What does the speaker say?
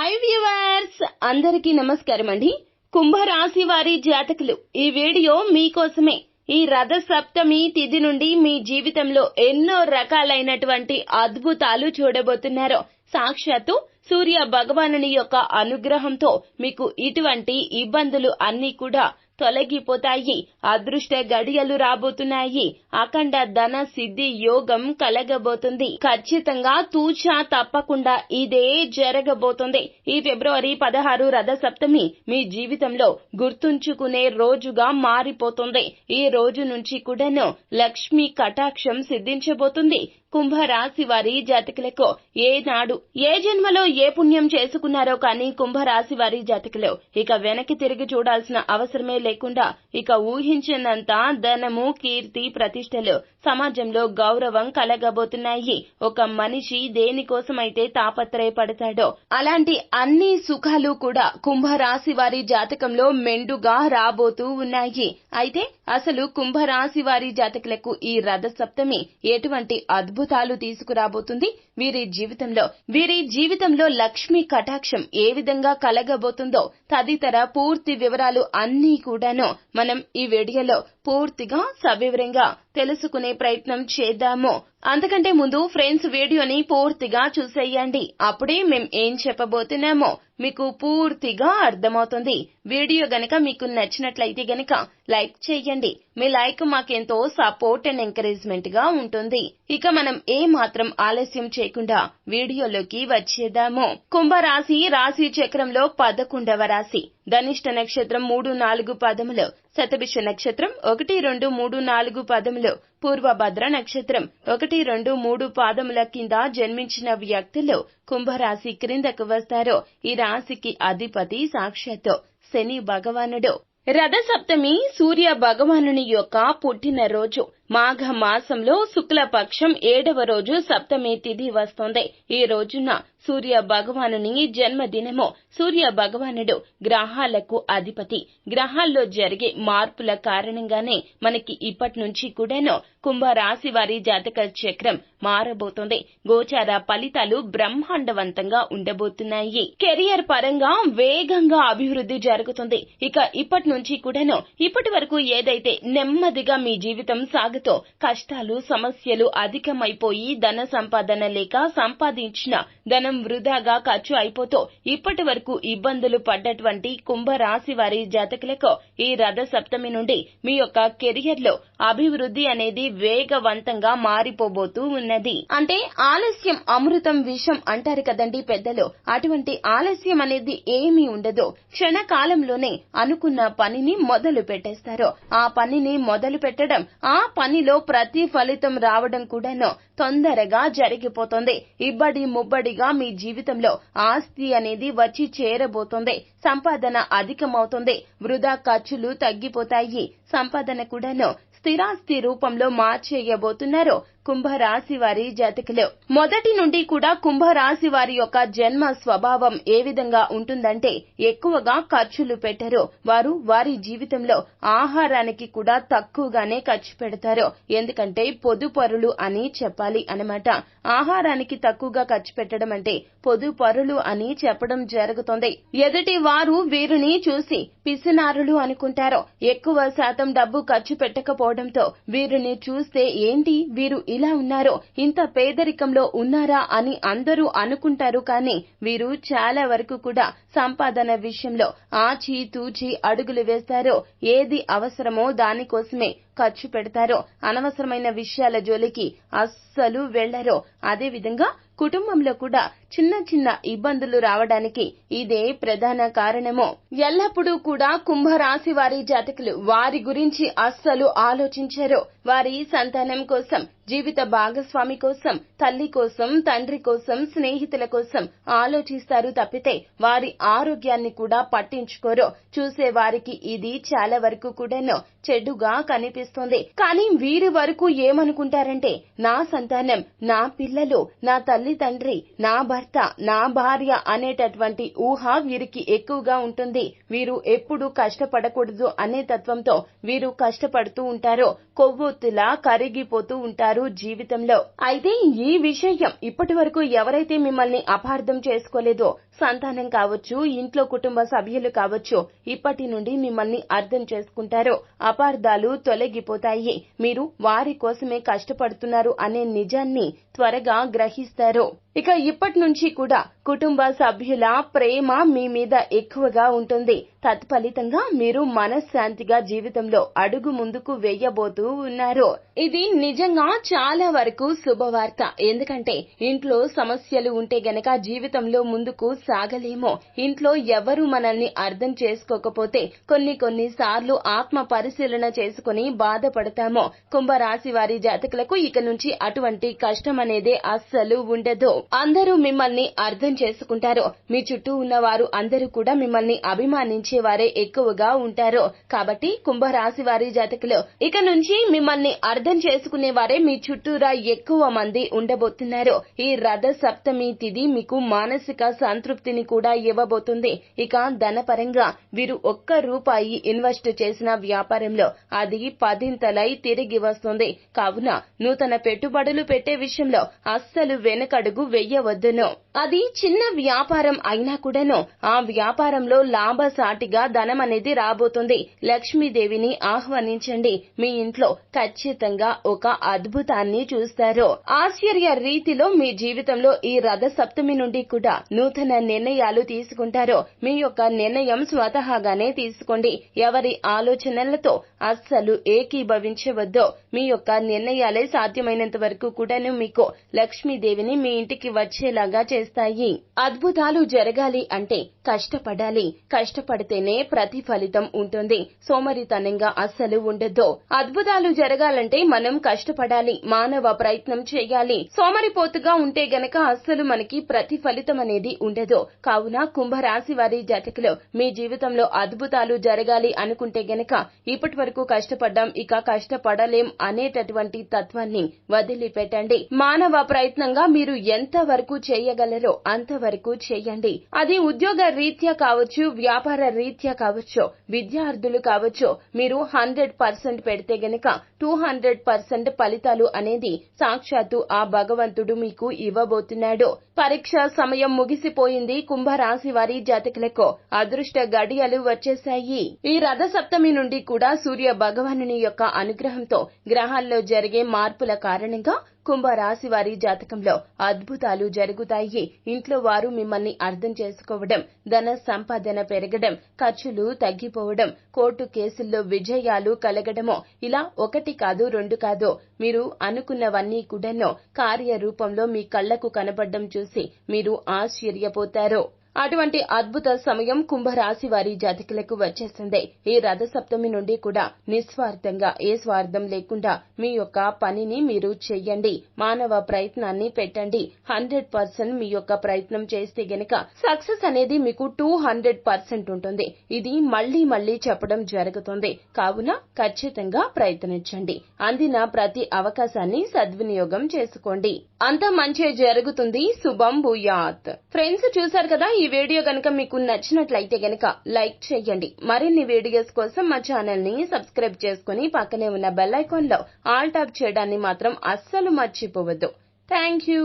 Hi viewers అందరికీ నమస్కారం అండి. కుంభరాశి వారి జాతకులు ఈ వీడియో మీకోసమే ఈ రథ సప్తమి తిథి నుండి మీ జీవితంలో ఎన్నో రకాలైనటువంటి అద్భుతాలు చూడబోతున్నారు సాక్షాత్తు సూర్య భగవానుని యొక్క అనుగ్రహంతో మీకు ఇటువంటి ఇబ్బందులు అన్నీ కూడా తొలగిపోతాయి. అదృష్ట గడియలు రాబోతున్నాయి. అఖండ ధన సిద్ధి యోగం కలగబోతుంది. ఖచ్చితంగా తూచా తప్పకుండా ఇదే జరగబోతుంది. ఈ ఫిబ్రవరి పదహారు రథ సప్తమి మీ జీవితంలో గుర్తుంచుకునే రోజుగా మారిపోతుంది. ఈ రోజు నుంచి కూడాను లక్ష్మి కటాక్షం సిద్ధించబోతుంది. కుంభరాశి వారి జాతకులకు ఏనాడు ఏ జన్మలో ఏ పుణ్యం చేసుకున్నారో కానీ కుంభరాశి వారి జాతకులు ఇక వెనక్కి తిరిగి చూడాల్సిన అవసరమే లేకుండా ఇక ఊహించినంత ధనము కీర్తి ప్రతిష్టలు సమాజంలో గౌరవం కలగబోతున్నాయి. ఒక మనిషి దేనికోసమైతే తాపత్రయపడతాడో అలాంటి అన్ని సుఖాలు కూడా కుంభరాశి వారి జాతకంలో మెండుగా రాబోతూ ఉన్నాయి. అయితే అసలు కుంభరాశి వారి జాతకులకు ఈ రథ సప్తమి ఎటువంటి అద్భుత అద్భుతాలు తీసుకురాబోతుంది. వీరి జీవితంలో వీరి జీవితంలో లక్ష్మీ కటాక్షం ఏ విధంగా కలగబోతుందో తదితర పూర్తి వివరాలు అన్నీ కూడాను మనం ఈ వీడియోలో పూర్తిగా సవివరంగా తెలుసుకునే ప్రయత్నం చేద్దాము. అంతకంటే ముందు ఫ్రెండ్స్ వీడియోని పూర్తిగా చూసేయండి. అప్పుడే మేం ఏం చెప్పబోతున్నామో మీకు పూర్తిగా అర్థమవుతుంది. వీడియో గనక మీకు నచ్చినట్లయితే గనక లైక్ చేయండి. మీ లైక్ మాకెంతో సపోర్ట్ అండ్ ఎంకరేజ్మెంట్గా ఉంటుంది. ఇక మనం ఏ మాత్రం ఆలస్యం లేకుండా వీడియోలోకి వచ్చేద్దాము. కుంభరాశి రాశి చక్రంలో పదకొండవ రాశి. ధనిష్ట నక్షత్రం మూడు నాలుగు పదములు. శతభిష నక్షత్రం ఒకటి రెండు మూడు నాలుగు పదములు. పూర్వభద్ర నక్షత్రం ఒకటి రెండు మూడు పాదముల కింద జన్మించిన వ్యక్తులు కుంభరాశి క్రిందకు వస్తారు. ఈ రాశికి అధిపతి సాక్షాత్తు శని భగవానుడు. రథ సప్తమి సూర్య భగవానుని యొక్క పుట్టిన రోజు మాఘ మాసంలో శుక్లపక్షం ఏడవ రోజు సప్తమి తిథి వస్తోంది. ఈ రోజున సూర్య భగవానుని జన్మదినము. సూర్య భగవానుడు గ్రహాలకు అధిపతి. గ్రహాల్లో జరిగే మార్పుల కారణంగానే మనకి ఇప్పటి నుంచి కూడాను కుంభరాశి వారి జాతక చక్రం మారబోతోంది. గోచార ఫలితాలు బ్రహ్మాండవంతంగా ఉండబోతున్నాయి. కెరియర్ పరంగా వేగంగా అభివృద్ధి జరుగుతుంది. ఇక ఇప్పటి నుంచి కూడాను ఇప్పటి వరకు ఏదైతే నెమ్మదిగా మీ జీవితం సాగుతో కష్టాలు సమస్యలు అధికమైపోయి ధన సంపాదన లేక సంపాదించిన ధనం వృధాగా ఖర్చు అయిపోతూ ఇప్పటి వరకు ఇబ్బందులు పడ్డటువంటి కుంభరాశి వారి జాతకులకు ఈ రథ సప్తమి నుండి మీ యొక్క కెరియర్లో అభివృద్ధి అనేది వేగవంతంగా మారిపోబోతూ ఉన్నది. అంటే ఆలస్యం అమృతం విషం అంటారు కదండి పెద్దలు. అటువంటి ఆలస్యం అనేది ఏమీ ఉండదు. క్షణకాలంలోనే అనుకున్న పనిని మొదలు పెట్టేస్తారు ఆ పనిని మొదలు పెట్టడం ఆ పని పనిలో ప్రతి ఫలితం రావడం కూడాను తొందరగా జరిగిపోతుంది. ఇబ్బడి ముబ్బడిగా మీ జీవితంలో ఆస్తి అనేది వచ్చి చేరబోతుంది. సంపాదన అధికమవుతుంది. వృధా ఖర్చులు తగ్గిపోతాయి. సంపాదన కూడాను స్థిరాస్తి రూపంలో మార్చేయబోతున్నారు కుంభరాశి వారి జాతకులు. మొదటి నుండి కూడా కుంభరాశి వారి యొక్క జన్మ స్వభావం ఏ విధంగా ఉంటుందంటే ఎక్కువగా ఖర్చులు పెట్టరు. వారు వారి జీవితంలో ఆహారానికి కూడా తక్కువగానే ఖర్చు పెడతారు. ఎందుకంటే పొదుపరులు అని చెప్పాలి అనమాట ఆహారానికి తక్కువగా ఖర్చు పెట్టడం అంటే పొదుపరులు అని చెప్పడం జరుగుతుంది. ఎదుటి వారు వీరిని చూసి పిసినారులు అనుకుంటారు. ఎక్కువ శాతం డబ్బు ఖర్చు పెట్టకపోవడంతో వీరిని చూస్తే ఏంటి? వీరు ఇలా ఉన్నారో ఇంత పేదరికంలో ఉన్నారా అని అందరూ అనుకుంటారు కానీ వీరు చాలా వరకు కూడా సంపాదన విషయంలో ఆచి తూచి అడుగులు వేస్తారు ఏది అవసరమో దానికోసమే ఖర్చు పెడతారో అనవసరమైన విషయాల జోలికి అస్సలు వెళ్ళరో అదే విధంగా కుటుంబంలో కూడా చిన్న చిన్న ఇబ్బందులు రావడానికి ఇదే ప్రధాన కారణము. ఎల్లప్పుడూ కూడా కుంభరాశి వారి జాతకులు వారి గురించి అస్సలు ఆలోచించరు. వారి సంతానం కోసం జీవిత భాగస్వామి కోసం తల్లి కోసం తండ్రి కోసం స్నేహితుల కోసం ఆలోచిస్తారు తప్పితే వారి ఆరోగ్యాన్ని కూడా పట్టించుకోరు. చూసే వారికి ఇది చాలా వరకు కూడాను చెడుగా కనిపిస్తుంది. చేస్తోంది. కానీ వీరి వరకు ఏమనుకుంటారంటే నా సంతానం నా పిల్లలు నా తల్లి తండ్రి నా భర్త నా భార్య అనేటటువంటి ఊహ వీరికి ఎక్కువగా ఉంటుంది. వీరు ఎప్పుడు కష్టపడకూడదు అనే తత్వంతో వీరు కష్టపడుతూ ఉంటారు. కొవ్వొత్తులా కరిగిపోతూ ఉంటారు జీవితంలో. అయితే ఈ విషయం ఇప్పటి వరకు ఎవరైతే మిమ్మల్ని అపార్థం చేసుకోలేదో సంతానం కావచ్చు ఇంట్లో కుటుంబ సభ్యులు కావచ్చు ఇప్పటి నుండి మిమ్మల్ని అర్థం చేసుకుంటారు. అపార్థాలు తొలగిపోతాయి. మీరు వారి కోసమే కష్టపడుతున్నారు అనే నిజాన్ని త్వరగా గ్రహిస్తారు. ఇక ఇప్పటి నుంచి కూడా కుటుంబ సభ్యుల ప్రేమ మీ మీద ఎక్కువగా ఉంటుంది. తత్ఫలితంగా మీరు మనశ్శాంతిగా జీవితంలో అడుగు ముందుకు వేయబోతూ ఉన్నారు. ఇది నిజంగా చాలా వరకు శుభవార్త. ఎందుకంటే ఇంట్లో సమస్యలు ఉంటే గనక జీవితంలో ముందుకు సాగలేమో. ఇంట్లో ఎవరు మనల్ని అర్థం చేసుకోకపోతే కొన్ని కొన్ని సార్లు ఆత్మ పరిశీలన చేసుకుని బాధపడతామో. కుంభరాశి వారి జాతకులకు ఇక నుంచి అటువంటి కష్టం అనేది అస్సలు ఉండదు. అందరూ మిమ్మల్ని అర్థం చేసుకుంటారు. మీ చుట్టూ ఉన్న వారు అందరూ కూడా మిమ్మల్ని అభిమానించే వారే ఎక్కువగా ఉంటారు. కాబట్టి కుంభరాశి వారి జాతకులు ఇక నుంచి మిమ్మల్ని అర్థం చేసుకునే వారే మీ చుట్టూరా ఎక్కువ మంది ఉండబోతున్నారు. ఈ రథ సప్తమి తిథి మీకు మానసిక సంతృప్తిని కూడా ఇవ్వబోతుంది. ఇక ధనపరంగా వీరు ఒక్క రూపాయి ఇన్వెస్ట్ చేసిన వ్యాపారంలో అది పదింతలై తిరిగి వస్తుంది. కావున నూతన పెట్టుబడులు పెట్టే విషయంలో అస్సలు వెనకడుగు వెయ్యవద్దును అది చిన్న వ్యాపారం అయినా కూడాను ఆ వ్యాపారంలో లాభసాటిగా ధనం అనేది రాబోతుంది. లక్ష్మీదేవిని ఆహ్వానించండి. మీ ఇంట్లో ఖచ్చితంగా ఒక అద్భుతాన్ని చూస్తారు. ఆశ్చర్య రీతిలో మీ జీవితంలో ఈ రథ సప్తమి నుండి కూడా నూతన నిర్ణయాలు తీసుకుంటారు. మీ యొక్క నిర్ణయం స్వతహాగానే తీసుకోండి. ఎవరి ఆలోచనలతో అస్సలు ఏకీభవించవద్దు. మీ యొక్క నిర్ణయాలే సాధ్యమైనంత వరకు కూడాను మీకు లక్ష్మీదేవిని మీ ఇంటికి వచ్చేలాగా చేస్తాయి. అద్భుతాలు జరగాలి అంటే కష్టపడాలి. కష్టపడితేనే ప్రతిఫలితం ఉంటుంది. సోమరితనంగా అస్సలు ఉండదు. అద్భుతాలు జరగాలంటే మనం కష్టపడాలి. మానవ ప్రయత్నం చేయాలి. సోమరిపోతుగా ఉంటే గనక అస్సలు మనకి ప్రతిఫలితం అనేది ఉండదు. కావున కుంభరాశి వారి జాతకులు మీ జీవితంలో అద్భుతాలు జరగాలి అనుకుంటే గనక ఇప్పటి వరకు కష్టపడ్డాం ఇక కష్టపడలేం అనేటటువంటి తత్వాన్ని వదిలిపెట్టండి. మానవ ప్రయత్నంగా మీరు ఎంత వరకు చేయగలరో అంతవరకు చేయండి. అది ఉద్యోగ రీత్యా కావచ్చు వ్యాపార రీత్యా కావచ్చు విద్యార్థులు కావచ్చు మీరు హండ్రెడ్ పర్సెంట్ పెడితే గనక టూ హండ్రెడ్ పర్సెంట్ ఫలితాలు అనేది సాక్షాత్తు ఆ భగవంతుడు మీకు ఇవ్వబోతున్నాడు. పరీక్ష సమయం ముగిసిపోయింది. కుంభరాశి వారి జాతకులకు అదృష్ట గడియలు వచ్చేశాయి. ఈ రథ సప్తమి నుండి కూడా సూర్య భగవానుని యొక్క అనుగ్రహంతో గ్రహాల్లో జరిగే మార్పుల కారణంగా కుంభరాశి వారి జాతకంలో అద్భుతాలు జరుగుతాయి. ఇంట్లో వారు మిమ్మల్ని అర్థం చేసుకోవడం ధన సంపాదన పెరగడం ఖర్చులు తగ్గిపోవడం కోర్టు కేసుల్లో విజయాలు కలగడమో ఇలా ఒకటి కాదు రెండు కాదు. మీరు అనుకున్నవన్నీ కూడాను కార్యరూపంలో మీ కళ్ళకు కనపడడం చూసి మీరు ఆశ్చర్యపోతారు. అటువంటి అద్భుత సమయం కుంభరాశి వారి జాతకులకు వచ్చేసింది. ఈ రథ సప్తమి నుండి కూడా నిస్వార్థంగా ఏ స్వార్థం లేకుండా మీ యొక్క పనిని మీరు చెయ్యండి మానవ ప్రయత్నాన్ని పెట్టండి. హండ్రెడ్ పర్సెంట్ మీ యొక్క ప్రయత్నం చేస్తే గనక సక్సెస్ అనేది మీకు టూ హండ్రెడ్ పర్సెంట్ ఉంటుంది. ఇది మళ్ళీ మళ్ళీ చెప్పడం జరుగుతుంది. కావున ఖచ్చితంగా ప్రయత్నించండి. అందిన ప్రతి అవకాశాన్ని సద్వినియోగం చేసుకోండి. అంత మంచి జరుగుతుంది. శుభం భూయాత్. ఫ్రెండ్స్ చూశారు కదా ఈ వీడియో గనక మీకు నచ్చినట్లయితే గనక లైక్ చేయండి. మరిన్ని వీడియోస్ కోసం మా ఛానల్ని సబ్స్క్రైబ్ చేసుకుని పక్కనే ఉన్న బెల్ ఐకాన్లో ఆల్ టాప్ చేయడాన్ని మాత్రం అస్సలు మర్చిపోవద్దు. Thank you.